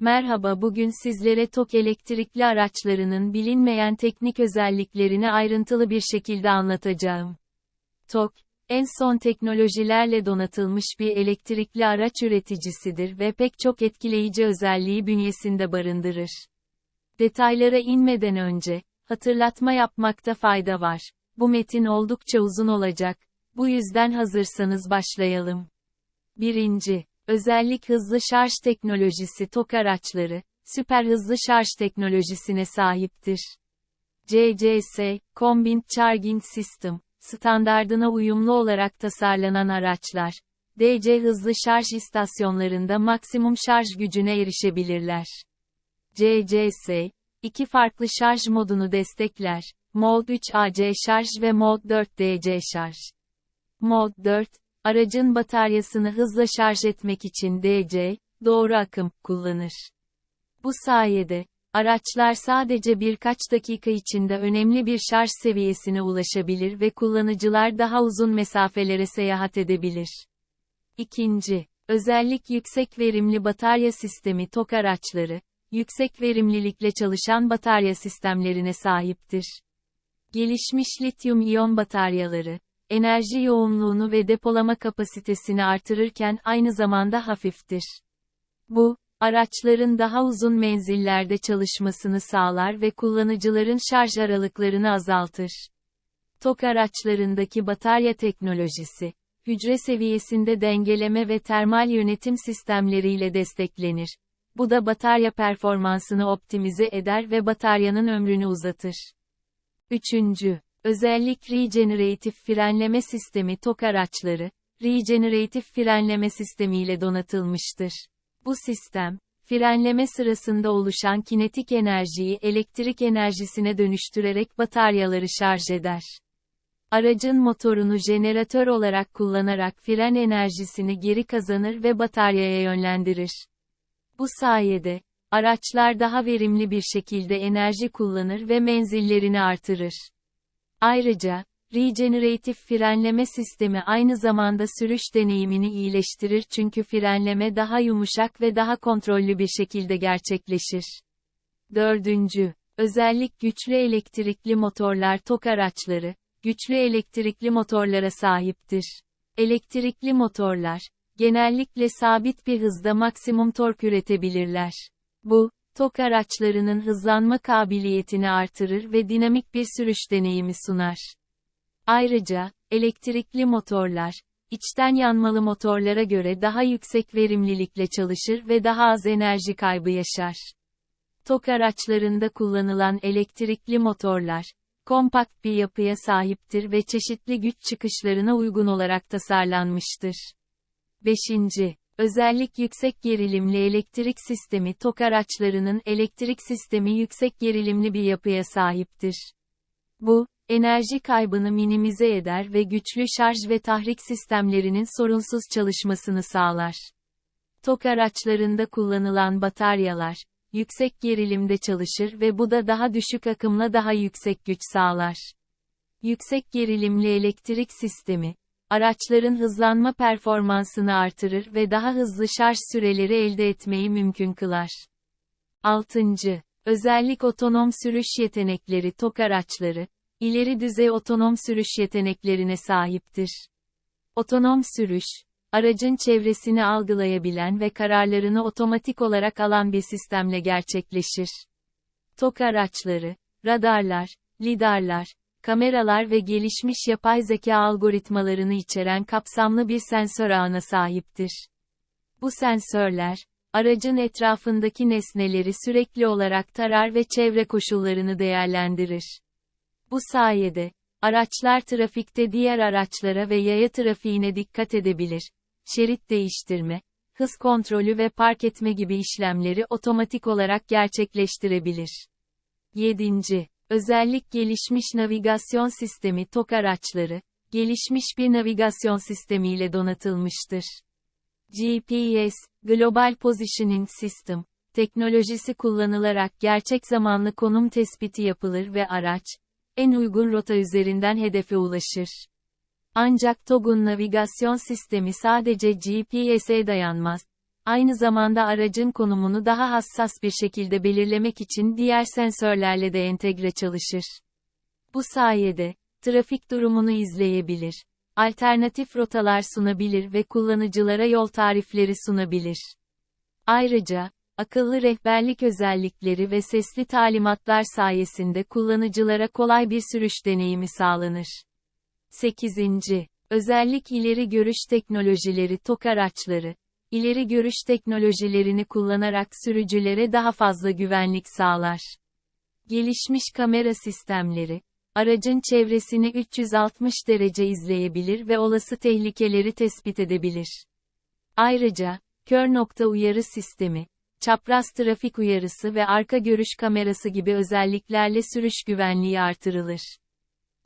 Merhaba bugün sizlere TOK elektrikli araçlarının bilinmeyen teknik özelliklerini ayrıntılı bir şekilde anlatacağım. TOK, en son teknolojilerle donatılmış bir elektrikli araç üreticisidir ve pek çok etkileyici özelliği bünyesinde barındırır. Detaylara inmeden önce, hatırlatma yapmakta fayda var. Bu metin oldukça uzun olacak. Bu yüzden hazırsanız başlayalım. 1. Özellik hızlı şarj teknolojisi TOK araçları, süper hızlı şarj teknolojisine sahiptir. CCS, Combined Charging System, standardına uyumlu olarak tasarlanan araçlar, DC hızlı şarj istasyonlarında maksimum şarj gücüne erişebilirler. CCS, iki farklı şarj modunu destekler, Mod 3 AC şarj ve Mod 4 DC şarj. Mod 4, aracın bataryasını hızla şarj etmek için DC, doğru akım, kullanır. Bu sayede, araçlar sadece birkaç dakika içinde önemli bir şarj seviyesine ulaşabilir ve kullanıcılar daha uzun mesafelere seyahat edebilir. İkinci, özellik yüksek verimli batarya sistemi TOK araçları, yüksek verimlilikle çalışan batarya sistemlerine sahiptir. Gelişmiş lityum iyon bataryaları, enerji yoğunluğunu ve depolama kapasitesini artırırken aynı zamanda hafiftir. Bu, araçların daha uzun menzillerde çalışmasını sağlar ve kullanıcıların şarj aralıklarını azaltır. TOK araçlarındaki batarya teknolojisi, hücre seviyesinde dengeleme ve termal yönetim sistemleriyle desteklenir. Bu da batarya performansını optimize eder ve bataryanın ömrünü uzatır. Üçüncü, özellik regeneratif frenleme sistemi TOK araçları, regeneratif frenleme sistemiyle donatılmıştır. Bu sistem, frenleme sırasında oluşan kinetik enerjiyi elektrik enerjisine dönüştürerek bataryaları şarj eder. Aracın motorunu jeneratör olarak kullanarak fren enerjisini geri kazanır ve bataryaya yönlendirir. Bu sayede, araçlar daha verimli bir şekilde enerji kullanır ve menzillerini artırır. Ayrıca, regeneratif frenleme sistemi aynı zamanda sürüş deneyimini iyileştirir çünkü frenleme daha yumuşak ve daha kontrollü bir şekilde gerçekleşir. Dördüncü, özellik güçlü elektrikli motorlar TOK araçları, güçlü elektrikli motorlara sahiptir. Elektrikli motorlar, genellikle sabit bir hızda maksimum tork üretebilirler. Bu, TOK araçlarının hızlanma kabiliyetini artırır ve dinamik bir sürüş deneyimi sunar. Ayrıca, elektrikli motorlar, içten yanmalı motorlara göre daha yüksek verimlilikle çalışır ve daha az enerji kaybı yaşar. TOK araçlarında kullanılan elektrikli motorlar, kompakt bir yapıya sahiptir ve çeşitli güç çıkışlarına uygun olarak tasarlanmıştır. 5. Özellik yüksek gerilimli elektrik sistemi TOK araçlarının elektrik sistemi yüksek gerilimli bir yapıya sahiptir. Bu, enerji kaybını minimize eder ve güçlü şarj ve tahrik sistemlerinin sorunsuz çalışmasını sağlar. TOK araçlarında kullanılan bataryalar, yüksek gerilimde çalışır ve bu da daha düşük akımla daha yüksek güç sağlar. Yüksek gerilimli elektrik sistemi, araçların hızlanma performansını artırır ve daha hızlı şarj süreleri elde etmeyi mümkün kılar. 6. Özellik otonom sürüş yetenekleri TOK araçları, ileri düzey otonom sürüş yeteneklerine sahiptir. Otonom sürüş, aracın çevresini algılayabilen ve kararlarını otomatik olarak alan bir sistemle gerçekleşir. TOK araçları, radarlar, lidarlar, kameralar ve gelişmiş yapay zeka algoritmalarını içeren kapsamlı bir sensör ağına sahiptir. Bu sensörler, aracın etrafındaki nesneleri sürekli olarak tarar ve çevre koşullarını değerlendirir. Bu sayede, araçlar trafikte diğer araçlara ve yaya trafiğine dikkat edebilir. Şerit değiştirme, hız kontrolü ve park etme gibi işlemleri otomatik olarak gerçekleştirebilir. 7. Özellik gelişmiş navigasyon sistemi TOK araçları, gelişmiş bir navigasyon sistemiyle donatılmıştır. GPS, Global Positioning System, teknolojisi kullanılarak gerçek zamanlı konum tespiti yapılır ve araç, en uygun rota üzerinden hedefe ulaşır. Ancak TOG'un navigasyon sistemi sadece GPS'e dayanmaz. Aynı zamanda aracın konumunu daha hassas bir şekilde belirlemek için diğer sensörlerle de entegre çalışır. Bu sayede, trafik durumunu izleyebilir, alternatif rotalar sunabilir ve kullanıcılara yol tarifleri sunabilir. Ayrıca, akıllı rehberlik özellikleri ve sesli talimatlar sayesinde kullanıcılara kolay bir sürüş deneyimi sağlanır. 8. Özellik ileri görüş teknolojileri TOK araçları. İleri görüş teknolojilerini kullanarak sürücülere daha fazla güvenlik sağlar. Gelişmiş kamera sistemleri, aracın çevresini 360 derece izleyebilir ve olası tehlikeleri tespit edebilir. Ayrıca, kör nokta uyarı sistemi, çapraz trafik uyarısı ve arka görüş kamerası gibi özelliklerle sürüş güvenliği artırılır.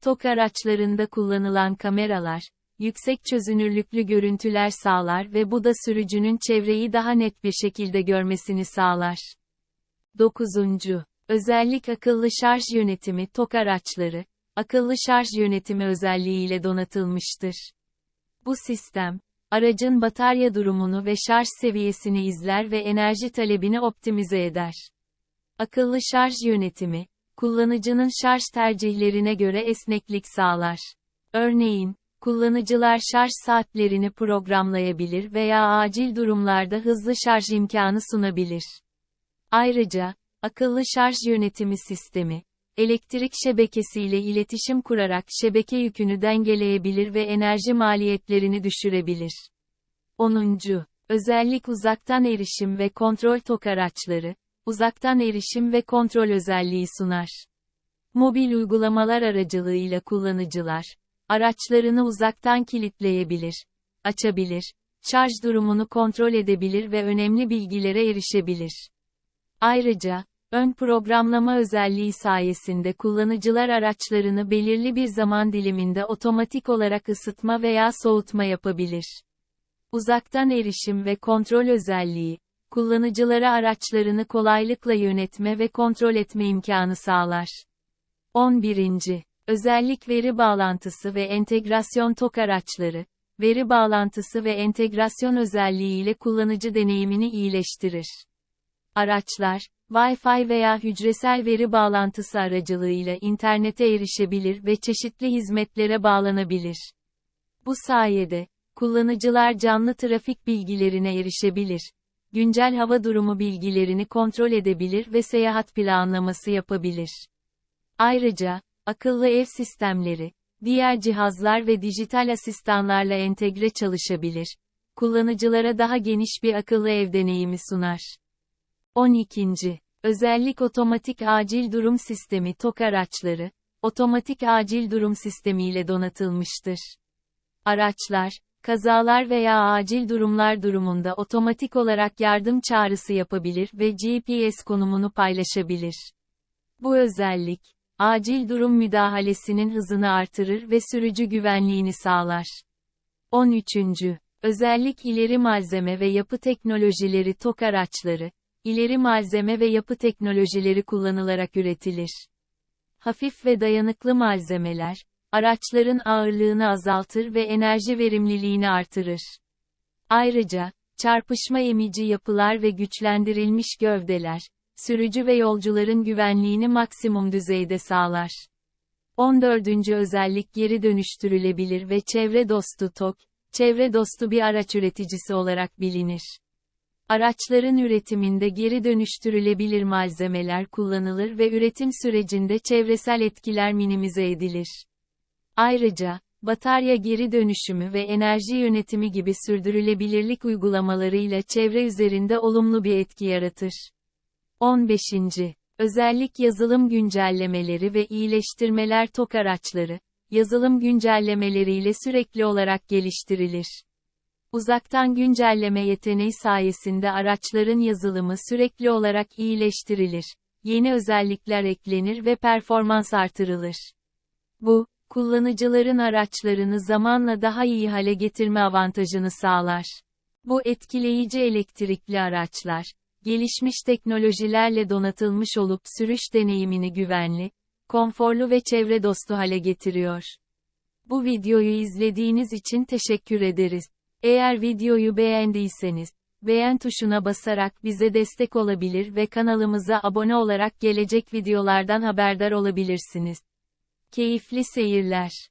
TOK araçlarında kullanılan kameralar, yüksek çözünürlüklü görüntüler sağlar ve bu da sürücünün çevreyi daha net bir şekilde görmesini sağlar. 9. Özellik akıllı şarj yönetimi TOK araçları, akıllı şarj yönetimi özelliğiyle donatılmıştır. Bu sistem, aracın batarya durumunu ve şarj seviyesini izler ve enerji talebini optimize eder. Akıllı şarj yönetimi, kullanıcının şarj tercihlerine göre esneklik sağlar. Örneğin, kullanıcılar şarj saatlerini programlayabilir veya acil durumlarda hızlı şarj imkanı sunabilir. Ayrıca, akıllı şarj yönetimi sistemi, elektrik şebekesiyle iletişim kurarak şebeke yükünü dengeleyebilir ve enerji maliyetlerini düşürebilir. 10. Özellik uzaktan erişim ve kontrol tok araçları, uzaktan erişim ve kontrol özelliği sunar. Mobil uygulamalar aracılığıyla kullanıcılar, araçlarını uzaktan kilitleyebilir, açabilir, şarj durumunu kontrol edebilir ve önemli bilgilere erişebilir. Ayrıca, ön programlama özelliği sayesinde kullanıcılar araçlarını belirli bir zaman diliminde otomatik olarak ısıtma veya soğutma yapabilir. Uzaktan erişim ve kontrol özelliği, kullanıcılara araçlarını kolaylıkla yönetme ve kontrol etme imkanı sağlar. 11. Özellik veri bağlantısı ve entegrasyon TOK araçları, veri bağlantısı ve entegrasyon özelliği ile kullanıcı deneyimini iyileştirir. Araçlar, Wi-Fi veya hücresel veri bağlantısı aracılığıyla internete erişebilir ve çeşitli hizmetlere bağlanabilir. Bu sayede, kullanıcılar canlı trafik bilgilerine erişebilir, güncel hava durumu bilgilerini kontrol edebilir ve seyahat planlaması yapabilir. Ayrıca, akıllı ev sistemleri, diğer cihazlar ve dijital asistanlarla entegre çalışabilir. Kullanıcılara daha geniş bir akıllı ev deneyimi sunar. 12. Özellik otomatik acil durum sistemi TOK araçları, otomatik acil durum sistemiyle donatılmıştır. Araçlar, kazalar veya acil durumlar durumunda otomatik olarak yardım çağrısı yapabilir ve GPS konumunu paylaşabilir. Bu özellik, acil durum müdahalesinin hızını artırır ve sürücü güvenliğini sağlar. 13. Özellik ileri malzeme ve yapı teknolojileri TOK araçları, ileri malzeme ve yapı teknolojileri kullanılarak üretilir. Hafif ve dayanıklı malzemeler, araçların ağırlığını azaltır ve enerji verimliliğini artırır. Ayrıca, çarpışma emici yapılar ve güçlendirilmiş gövdeler, sürücü ve yolcuların güvenliğini maksimum düzeyde sağlar. 14. özellik geri dönüştürülebilir ve çevre dostu TOK, çevre dostu bir araç üreticisi olarak bilinir. Araçların üretiminde geri dönüştürülebilir malzemeler kullanılır ve üretim sürecinde çevresel etkiler minimize edilir. Ayrıca, batarya geri dönüşümü ve enerji yönetimi gibi sürdürülebilirlik uygulamalarıyla çevre üzerinde olumlu bir etki yaratır. 15. Özellik yazılım güncellemeleri ve iyileştirmeler TOK araçları, yazılım güncellemeleriyle sürekli olarak geliştirilir. Uzaktan güncelleme yeteneği sayesinde araçların yazılımı sürekli olarak iyileştirilir. Yeni özellikler eklenir ve performans artırılır. Bu, kullanıcıların araçlarını zamanla daha iyi hale getirme avantajını sağlar. Bu etkileyici elektrikli araçlar, gelişmiş teknolojilerle donatılmış olup sürüş deneyimini güvenli, konforlu ve çevre dostu hale getiriyor. Bu videoyu izlediğiniz için teşekkür ederiz. Eğer videoyu beğendiyseniz, beğen tuşuna basarak bize destek olabilir ve kanalımıza abone olarak gelecek videolardan haberdar olabilirsiniz. Keyifli seyirler.